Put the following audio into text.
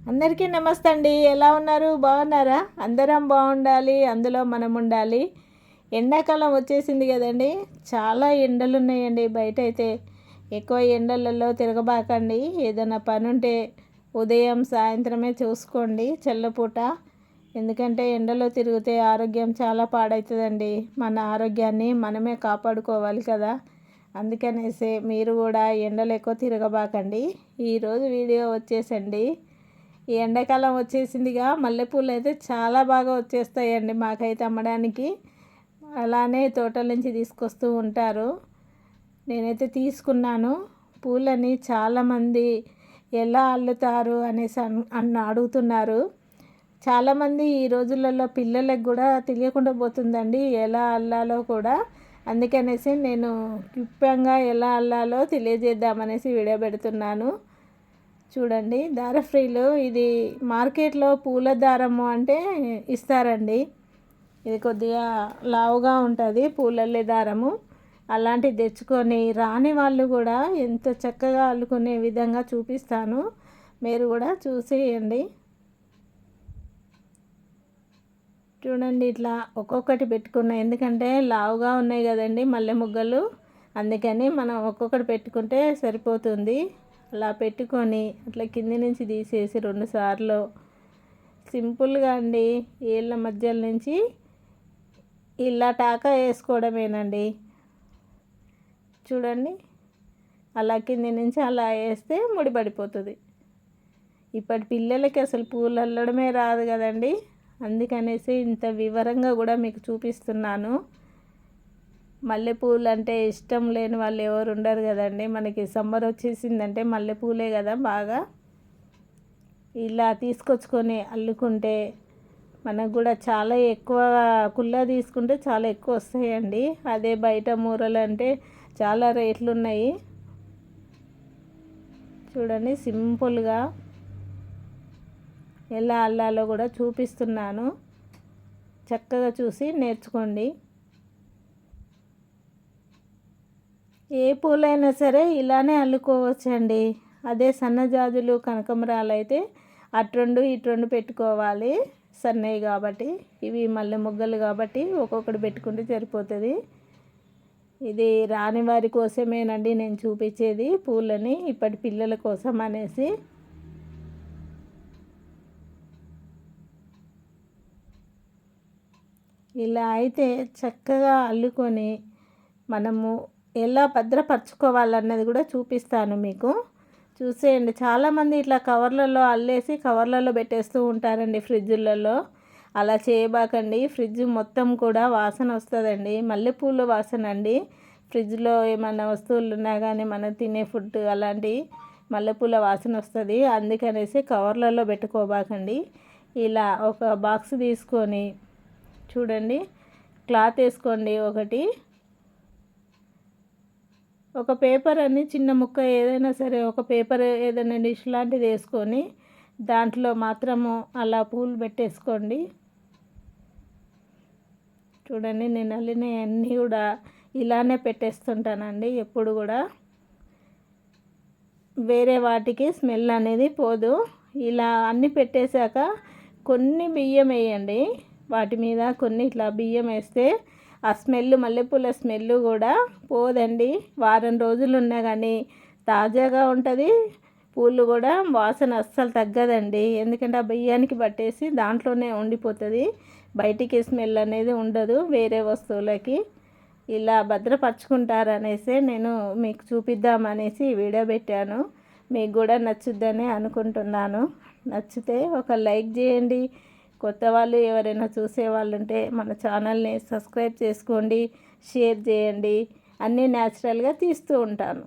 అందరికీ నమస్తే అండి. ఎలా ఉన్నారు? బాగున్నారా? అందరం బాగుండాలి అందులో మనం ఉండాలి. ఎండాకాలం వచ్చేసింది కదండి. చాలా ఎండలు ఉన్నాయండి బయట అయితే ఎక్కువ ఎండలలో తిరగబాకండి. ఏదైనా పని ఉంటే ఉదయం సాయంత్రమే చూసుకోండి చల్లపూట. ఎందుకంటే ఎండలో తిరిగితే ఆరోగ్యం చాలా పాడవుతుందండి మన ఆరోగ్యాన్ని మనమే కాపాడుకోవాలి కదా. అందుకనేసి మీరు కూడా ఎండలు ఎక్కువ తిరగబాకండి. ఈరోజు వీడియో వచ్చేసండి. ఈ ఎండాకాలం వచ్చేసిందిగా మల్లెపూలు అయితే చాలా బాగా వచ్చేస్తాయండి మాకైతే అమ్మడానికి. అలానే తోటల నుంచి తీసుకొస్తూ ఉంటారు. నేనైతే తీసుకున్నాను. పూలని చాలామంది ఎలా అల్లుతారు అనేసి అన్న అడుగుతున్నారు. చాలామంది ఈ రోజులలో పిల్లలకు కూడా తెలియకుండా పోతుందండి ఎలా అల్లాలో కూడా. అందుకనేసి నేను క్లుప్తంగా ఎలా అల్లాలో తెలియజేద్దామనేసి వీడియో పెడుతున్నాను. చూడండి దార ఫ్రీలు ఇది మార్కెట్లో పూల దారము అంటే ఇస్తారండి. ఇది కొద్దిగా లావుగా ఉంటుంది పూలల్లే దారము. అలాంటివి తెచ్చుకొని రాని వాళ్ళు కూడా ఎంత చక్కగా అల్లుకునే విధంగా చూపిస్తాను. మీరు కూడా చూసేయండి. చూడండి ఇట్లా ఒక్కొక్కటి పెట్టుకున్నా ఎందుకంటే లావుగా ఉన్నాయి కదండి మల్లె ముగ్గలు. అందుకని మనం ఒక్కొక్కటి పెట్టుకుంటే సరిపోతుంది. అలా పెట్టుకొని అట్లా కింది నుంచి తీసేసి రెండుసార్లు సింపుల్గా అండి ఏళ్ళ మధ్యల నుంచి ఇలా టాకా వేసుకోవడమేనండి. చూడండి అలా కింది నుంచి అలా వేస్తే ముడిపడిపోతుంది ఇప్పటి పిల్లలకి అసలు పూలు అల్లడమే రాదు కదండి. అందుకనేసి ఇంత వివరంగా కూడా మీకు చూపిస్తున్నాను. మల్లెపూలు అంటే ఇష్టం లేని వాళ్ళు ఎవరు ఉండరు కదండి. మనకి సమ్మర్ వచ్చేసిందంటే మల్లెపూలే కదా బాగా. ఇలా తీసుకొచ్చుకొని అల్లుకుంటే మనకు కూడా చాలా ఎక్కువ కుల్లా తీసుకుంటే చాలా ఎక్కువ వస్తాయండి. అదే బయట మూరలు అంటే చాలా రేట్లు ఉన్నాయి చూడండి సింపుల్గా ఎలా అల్లాలో కూడా చూపిస్తున్నాను. చక్కగా చూసి నేర్చుకోండి. ఏ పూలైనా సరే ఇలానే అల్లుకోవచ్చండి. అదే సన్నజాజులు కనకమరాలు అయితే అట్రెండు ఇట్రెండు పెట్టుకోవాలి. సన్నవి కాబట్టి ఇవి మల్లె మొగ్గలు కాబట్టి ఒక్కొక్కటి పెట్టుకుంటే సరిపోతుంది. ఇది రాని వారి కోసమేనండి నేను చూపించేది పూలని ఇప్పటి పిల్లల కోసం అనేసి. ఇలా అయితే చక్కగా అల్లుకొని మనము ఎలా భద్రపరచుకోవాలన్నది కూడా చూపిస్తాను మీకు. చూసేయండి. చాలామంది ఇట్లా కవర్లలో అల్లేసి కవర్లలో పెట్టేస్తూ ఉంటారండి ఫ్రిడ్జులలో. అలా చేయబాకండి. ఫ్రిడ్జ్ మొత్తం కూడా వాసన వస్తుందండి. మల్లెపూల వాసన అండి. ఫ్రిడ్జ్లో ఏమైనా వస్తువులు ఉన్నా కానీ మనం తినే ఫుడ్ అలాంటి మల్లెపూల వాసన వస్తుంది. అందుకనేసి కవర్లలో పెట్టుకోబాకండి. ఇలా ఒక బాక్స్ తీసుకొని చూడండి. క్లాత్ వేసుకోండి ఒకటి. ఒక పేపర్ అని చిన్న ముక్క ఏదైనా సరే ఒక పేపర్ ఏదైనా డిష్ లాంటిది వేసుకొని దాంట్లో మాత్రము అలా పూలు పెట్టేసుకోండి. చూడండి నేను అల్లినవన్నీ కూడా ఇలానే పెట్టేస్తుంటానండి ఎప్పుడు కూడా. వేరే వాటికి స్మెల్ అనేది పోదు. ఇలా అన్నీ పెట్టేశాక కొన్ని బియ్యం వేయండి. వాటి మీద కొన్ని ఇట్లా బియ్యం వేస్తే ఆ స్మెల్ మల్లెపూల స్మెల్ కూడా పోదండి. వారం రోజులు ఉన్నా కానీ తాజాగా ఉంటుంది. పూలు కూడా వాసన అస్సలు తగ్గదండి. ఎందుకంటే ఆ బియ్యానికి పట్టేసి దాంట్లోనే ఉండిపోతుంది. బయటికి స్మెల్ అనేది ఉండదు వేరే వస్తువులకి. ఇలా భద్రపరచుకుంటారనేసి నేను మీకు చూపిద్దామనేసి వీడియో పెట్టాను. మీకు కూడా నచ్చుద్దని అనుకుంటున్నాను. నచ్చితే ఒక లైక్ చేయండి. కొత్త వాళ్ళు ఎవరైనా చూసే వాళ్ళు ఉంటే మన ఛానల్ని సబ్స్క్రైబ్ చేసుకోండి షేర్ చేయండి. అన్నీ న్యాచురల్గా తీస్తూ ఉంటాను.